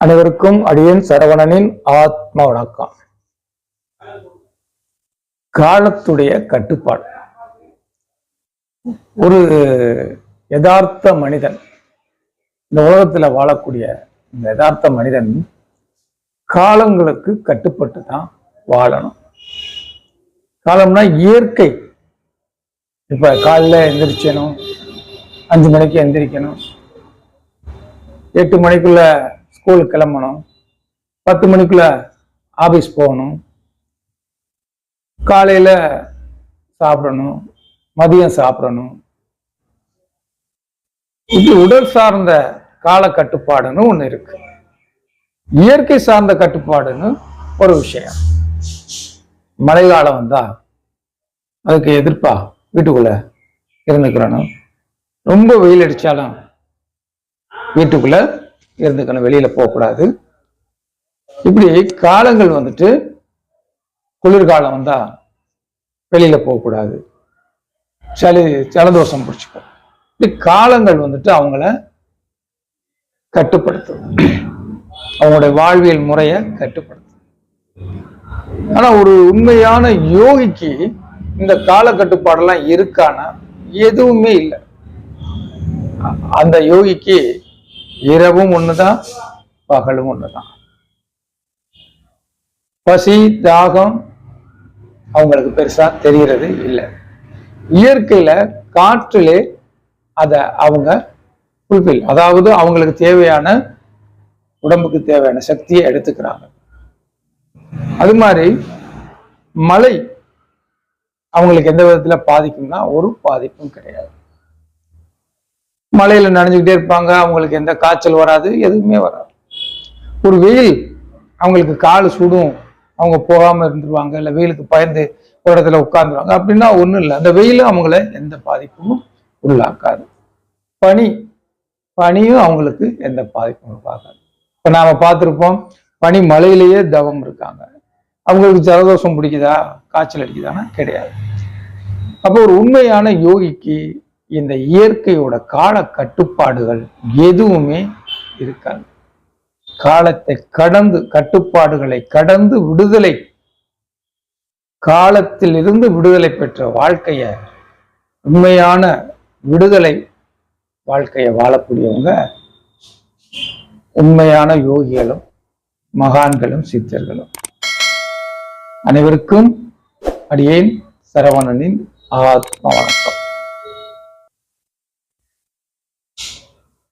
அனைவருக்கும் அடியன் சரவணனின் ஆத்ம வணக்கம். காலத்துடைய கட்டுப்பாடு. ஒரு யதார்த்த மனிதன் இந்த உலகத்துல வாழக்கூடிய இந்த யதார்த்த மனிதன் காலங்களுக்கு கட்டுப்பட்டு தான் வாழணும். காலம்னா இயற்கை. இப்ப காலைல எந்திரிச்சணும் அஞ்சு மணிக்கு எந்திரிக்கணும் எட்டு மணிக்குள்ள ஸ்கூலுக்கு கிளம்பணும். பத்து மணிக்குள்ள ஆபீஸ் போகணும். காலையில சாப்பிடணும். மதியம் சாப்பிடணும். இது உடல் சார்ந்த கால கட்டுப்பாடுன்னு ஒன்று இருக்கு. இயற்கை சார்ந்த கட்டுப்பாடுன்னு ஒரு விஷயம். மழை காலம் வந்தா அதுக்கு எதிர்ப்பா வீட்டுக்குள்ள இருந்துக்கிறணும். ரொம்ப வெயில் அடிச்சாலும் வீட்டுக்குள்ள இருந்துக்கணும் வெளியில போகக்கூடாது. இப்படி காலங்கள் வந்துட்டு குளிர்காலம் வந்தா வெளியில போகக்கூடாது. சளி ஜலதோஷம் பிடிச்சிக்கும். இப்படி காலங்கள் வந்துட்டு அவங்கள கட்டுப்படுத்தும். அவங்களுடைய வாழ்வியல் முறையை கட்டுப்படுத்தும். ஆனா ஒரு உண்மையான யோகிக்கு இந்த கால கட்டுப்பாடெல்லாம் இருக்கானா? எதுவுமே இல்லை. அந்த யோகிக்கு இரவும் ஒண்ணுதான் பகலும் ஒண்ணுதான். பசி தாகம் அவங்களுக்கு பெருசா தெரியறது இல்லை. இயற்கையில காற்றிலே அத அவங்க ஃபுல்ஃபில் அதாவது அவங்களுக்கு தேவையான உடம்புக்கு தேவையான சக்தியை எடுத்துக்கிறாங்க. அது மாதிரி மழை அவங்களுக்கு எந்த விதத்துல பாதிக்கும்னா ஒரு பாதிப்பும் கிடையாது. மழையில நனைஞ்சுக்கிட்டே இருப்பாங்க அவங்களுக்கு எந்த காய்ச்சல் வராது எதுவுமே வராது. ஒரு வெயில் அவங்களுக்கு கால் சுடும் அவங்க போகாம இருந்துருவாங்க இல்லை வெயிலுக்கு பயந்து ஒரு இடத்துல உட்கார்ந்துருவாங்க. அப்படின்னா ஒன்றும் இல்லை. அந்த வெயிலும் அவங்கள எந்த பாதிப்பும் உள்ளாக்காது. பனி பனியும் அவங்களுக்கு எந்த பாதிப்பும் பார்க்காது இப்போ நாம பார்த்துருப்போம் பனி மலையிலேயே தவம் இருக்காங்க. அவங்களுக்கு ஜலதோஷம் பிடிக்குதா காய்ச்சல் அடிக்குதானா கிடையாது. அப்போ ஒரு உண்மையான யோகிக்கு இந்த இயற்கையோட கால கட்டுப்பாடுகள் எதுவுமே இருக்காது. காலத்தை கடந்து கட்டுப்பாடுகளை கடந்து விடுதலை. காலத்தில் இருந்து விடுதலை பெற்ற வாழ்க்கைய உண்மையான விடுதலை வாழ்க்கையை வாழக்கூடியவங்க உண்மையான யோகிகளும் மகான்களும் சித்தர்களும். அனைவருக்கும் அடியேன் சரவணனின் ஆத்ம வணக்கம்.